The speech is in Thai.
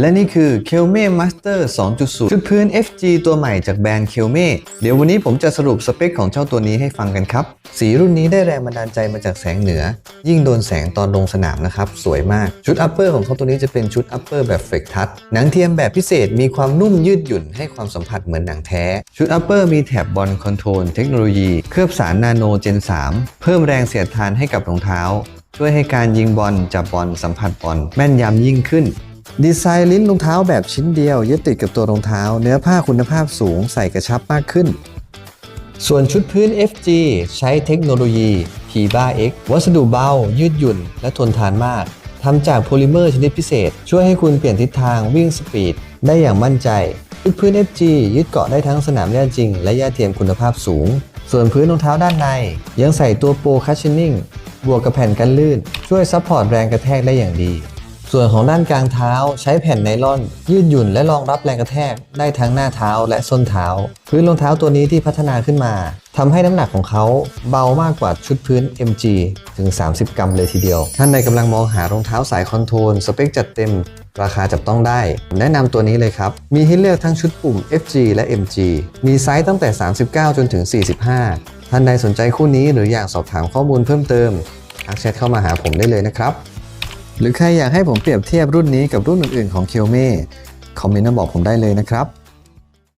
และนี่คือ k e l m e Master 2.0 ชุดพื้น FG ตัวใหม่จากแบรนด์ k e l m e เดี๋ยววันนี้ผมจะสรุปสเปคของเจ้าตัวนี้ให้ฟังกันครับ สีรุ่นนี้ได้แรงบันดาลใจมาจากแสงเหนือ ยิ่งโดนแสงตอนลงสนามนะครับ สวยมาก ชุดอัปเปอร์ของเขาตัวนี้จะเป็นชุดอัปเปอร์แบบเฟกทัชหนังเทียมแบบพิเศษมีความนุ่มยืดหยุ่นให้ความสัมผัสเหมือนหนังแท้ ชุดอัปเปอร์มีแถบบอลคอนโทรลเทคโนโลยีเคลือบสารนาโนเจน 3 เพิ่มแรงเสียดทานให้กับรองเท้าช่วยให้การยิงบอลจับบอลสัมผัสบอลแม่นยำยิ่งขึ้น ดีไซน์ลิ้นรองเท้าแบบชิ้นเดียวยึดติดกับตัวรองเท้า เนื้อผ้าคุณภาพสูงใส่กระชับมากขึ้น ส่วนชุดพื้น FG ใช้เทคโนโลยี p b a X วัสดุเบา ยืดหยุ่น และทนทานมากทำจากโพลิเมอร์ชนิดพิเศษ ช่วยให้คุณเปลี่ยนทิศทางวิ่งสปีด ได้อย่างมั่นใจ ชุดพื้น FG ยึดเกาะได้ทั้งสนามหญ้าจริง และหญ้าเทียมคุณภาพสูง ส่วนพื้นรองเท้าด้านใน ยังใส่ตัวโปรคัชชั่นนิ่งบวกกับแผ่นกันลื่น ช่วยซัพพอร์ตแรงกระแทกได้อย่างดี ส่วนของด้านกลางเท้าใช้แผ่นไนล่อน ยืดหยุ่นและรองรับแรงกระแทกได้ทั้งหน้าเท้าและส้นเท้า พื้นรองเท้าตัวนี้ที่พัฒนาขึ้นมาทำให้น้ำหนักของเขาเบามากกว่าชุดพื้น MG ถึง 30 กรัมเลยทีเดียว ท่านใดกำลังมองหารองเท้าสายคอนโทรลสเปคจัดเต็ม ราคาจับต้องได้ แนะนำตัวนี้เลยครับ มีให้เลือกทั้งชุดปุ่ม FG และ MG มีไซส์ตั้งแต่ 39 จนถึง 45 ท่านใดสนใจคู่นี้หรืออยากสอบถามข้อมูลเพิ่มเติมทักแชทเข้ามาหาผมได้เลยนะครับ หรือใครอยากให้ผมเปรียบเทียบรุ่นนี้กับรุ่นอื่นๆของเคียวเม่คอมเมนต์มาบอกผมได้เลยนะครับ